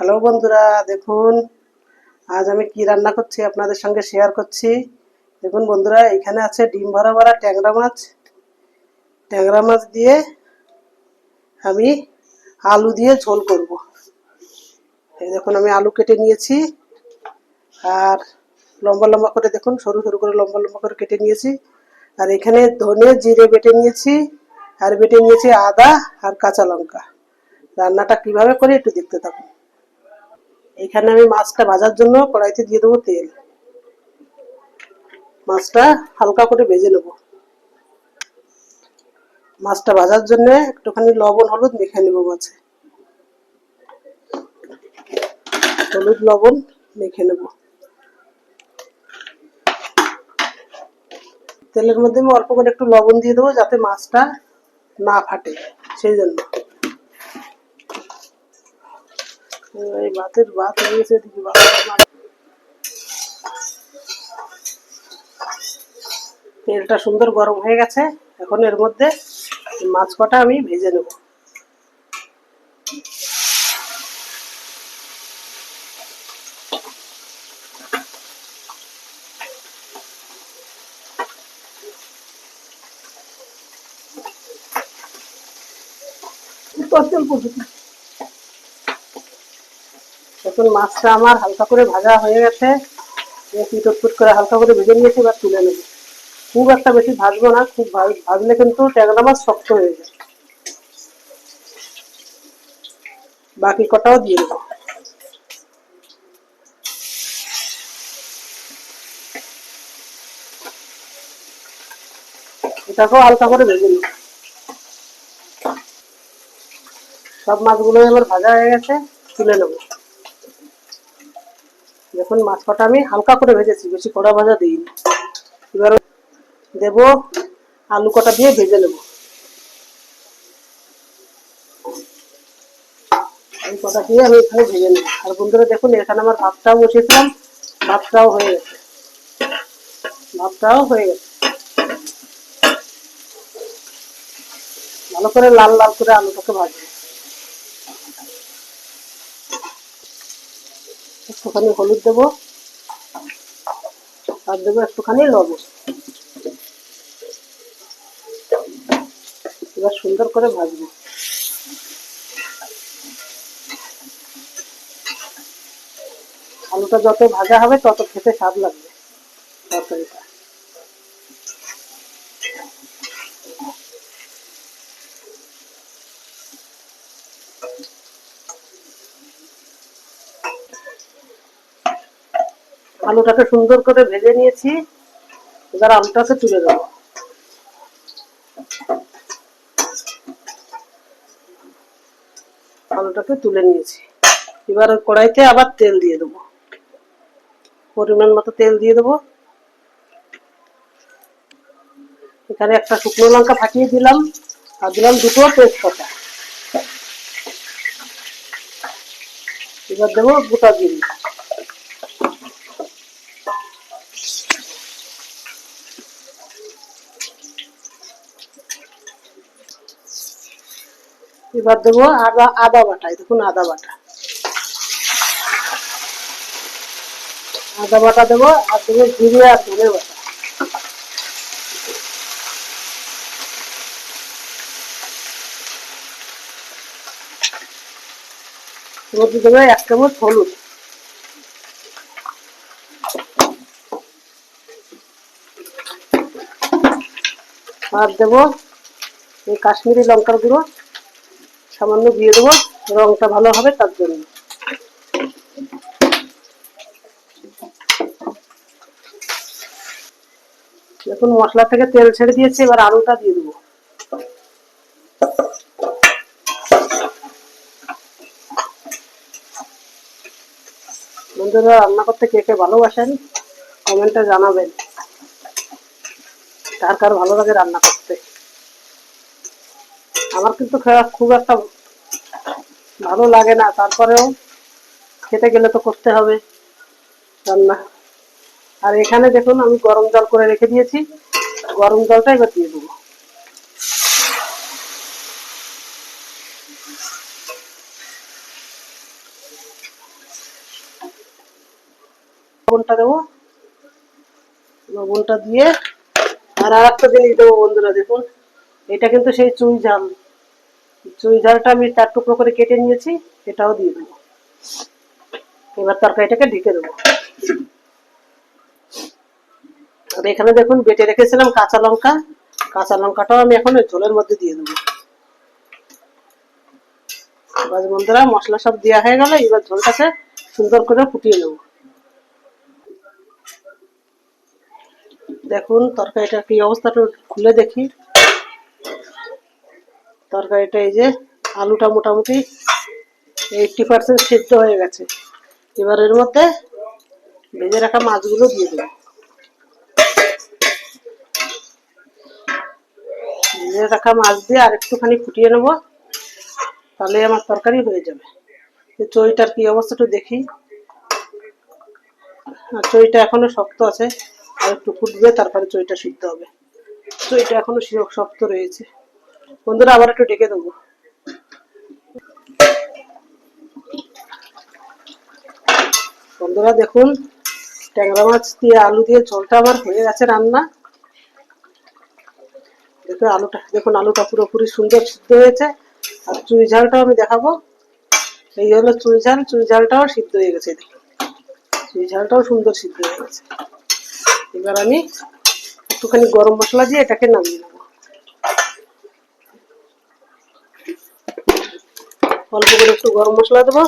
Hello বন্ধুরা, দেখুন, আজ আমি কি রান্না করছি আপনাদের সঙ্গে শেয়ার করছি। দেখুন বন্ধুরা, এখানে আছে ডিম ভরা ভরা ট্যাংরা মাছ। ট্যাংরা মাছ দিয়ে আমি আলু দিয়ে ঝোল করব। এই দেখুন, আমি আলু কেটে নিয়েছি। আর লম্বা লম্বা করে দেখুন, সরু সরু করে লম্বা লম্বা করে কেটে নিয়েছি। আর এখানে ধনে জিরে বেটে নিয়েছি, আর বেটে নিয়েছি আদা আর কাঁচা লঙ্কা। রান্নাটা কীভাবে করি একটু দেখতে থাকুন। এখানে আমি মাছটা ভাজার জন্য কড়াইতে দিয়ে দেবো তেল। মাছটা হালকা করে ভেজে নেব। মাছটা ভাজার জন্য একটুখানি লবণ, হলুদ মেখে নেব মাছে। হলুদ, লবণ মেখে নেব। তেলের মধ্যে আমি অল্প করে একটু লবণ দিয়ে দেবো যাতে মাছটা না ফাটে, সেই জন্য। তেলটা সুন্দর গরম হয়ে গেছে। এখন এর মধ্যে মাছ কটা আমি ভেজে নেব। তেল পড়বে। এখন মাছটা আমার হালকা করে ভাজা হয়ে গেছে। পিটট করে হালকা করে ভেজে নিয়েছি, এবার তুলে নেব। খুব একটা বেশি ভাজবো না, খুব ভাজলে কিন্তু ট্যাংরা মাছ শক্ত হয়ে যায়। বাকি কটাও দিয়ে দেবো। এটাকেও হালকা করে ভেজে নেব। সব মাছগুলো এবার ভাজা হয়ে গেছে, তুলে নেব। দেখুন মাছ কটা আমি হালকা করে ভেজেছি, বেশি কড়া ভাজা দিইনি। এবার দেব আলু কটা দিয়ে ভেজে নেব। আলু কটা দিয়ে আমি এখানে ভেজে নেব। আর বন্ধুরা দেখুন, এখানে আমার ভাতটাও বসিয়েছিলাম, ভাতটাও হয়ে গেছে। ভাতটাও হয়ে গেছে। ভালো করে লাল লাল করে আলুটাকে ভাজবো। একটুখানি হলুদ দেবো। আর দেবো একটুখানি লবণ। এবার সুন্দর করে ভাজবো। আলুটা যত ভাজা হবে, তত খেতে স্বাদ লাগবে তরকারিটা। আলুটাকে সুন্দর করে ভেজে নিয়েছি। এবার আলুটাকে তুলে দেবো। আলুটাকে তুলে নিয়েছি। এবার কড়াইতে আবার তেল দিয়ে দেবো। পরিমাণ মতো তেল দিয়ে দেবো। এখানে একটা শুকনো লঙ্কা ফাটিয়ে দিলাম। আর দিলাম দুটো তেজপাতা। এবার দেবো গোটা জিরে। এবার দেবো আদা আদা বাটা দেখুন আদা বাটা। আদা বাটা দেবো, আর দেবো জিরে আর ধনে বাটা। মধ্যে দেবো এক চামচ হলুদ। আর দেবো এই কাশ্মীরি লঙ্কার গুঁড়ো। সামান্য দিয়ে দেবো, রংটা ভালো হবে তার জন্য। দেখুন, মশলা থেকে তেল ছেড়ে দিয়েছে, এবার আলুটা দিয়ে দেবো। বন্ধুরা, রান্না করতে কে কে ভালোবাসেন, কমেন্টে জানাবেন। কার কার ভালো লাগে রান্না করতে। আমার কিন্তু খুব একটা ভালো লাগে না, তারপরেও খেতে গেলে তো করতে হবে, রান্না। আর এখানে দেখুন, আমি গরম জল করে রেখে দিয়েছি, গরম জলটা এবার দিয়ে দেবো। লবণটা দেবো। লবণটা দিয়ে আর আর একটা জিনিস দেবো বন্ধুরা, দেখুন। এটা কিন্তু সেই চুই ঝাল চুই ঝালটা আমি চার টুকরো করে কেটে নিয়েছি, এটাও দিয়ে দেবো। এবার তরকারিটাকে ঢেকে দেবো। আর এখানে দেখুন, বেটে রেখেছিলাম কাঁচা লঙ্কা। কাঁচা লঙ্কাটাও আমি এখন ঝোলের মধ্যে দিয়ে দেবো। এবার বন্ধুরা, মশলা সব দেওয়া হয়ে গেল, এবার ঝোলটাকে সুন্দর করে ফুটিয়ে নেব। দেখুন তরকারিটা কি অবস্থাটা খুলে দেখি। তরকারিটা এই যে আলুটা মোটামুটি এইটটি পার্সেন্ট সিদ্ধ হয়ে গেছে। এবার এর মধ্যে ভেজে রাখা মাছগুলো দিয়ে দেবো। ভেজে রাখা মাছ দিয়ে আর একটুখানি ফুটিয়ে নেব, তাহলে আমার তরকারি হয়ে যাবে। চইটার কি অবস্থাটা দেখি। আর চইটা এখনও শক্ত আছে, আর একটু ফুটবে, তারপরে চইটা সিদ্ধ হবে। চইটা এখনও শক্ত রয়েছে। বন্ধুরা, আবার একটু ডেকে দেবো। বন্ধুরা, দেখুন, ট্যাংরা মাছ দিয়ে আলু দিয়ে ঝোলটা আমার হয়ে গেছে রান্না। দেখুন, আলুটা দেখুন, আলুটা পুরোপুরি সুন্দর সিদ্ধ হয়েছে। আর চুই ঝালটাও আমি দেখাবো। এই হলো চুই ঝাল চুই ঝালটাও সিদ্ধ হয়ে গেছে চুই ঝালটাও সুন্দর সিদ্ধ হয়ে গেছে। এবার আমি একটুখানি গরম মশলা দিয়ে এটাকে নামিয়ে নেব। অল্প করে একটু গরম মশলা দেবো।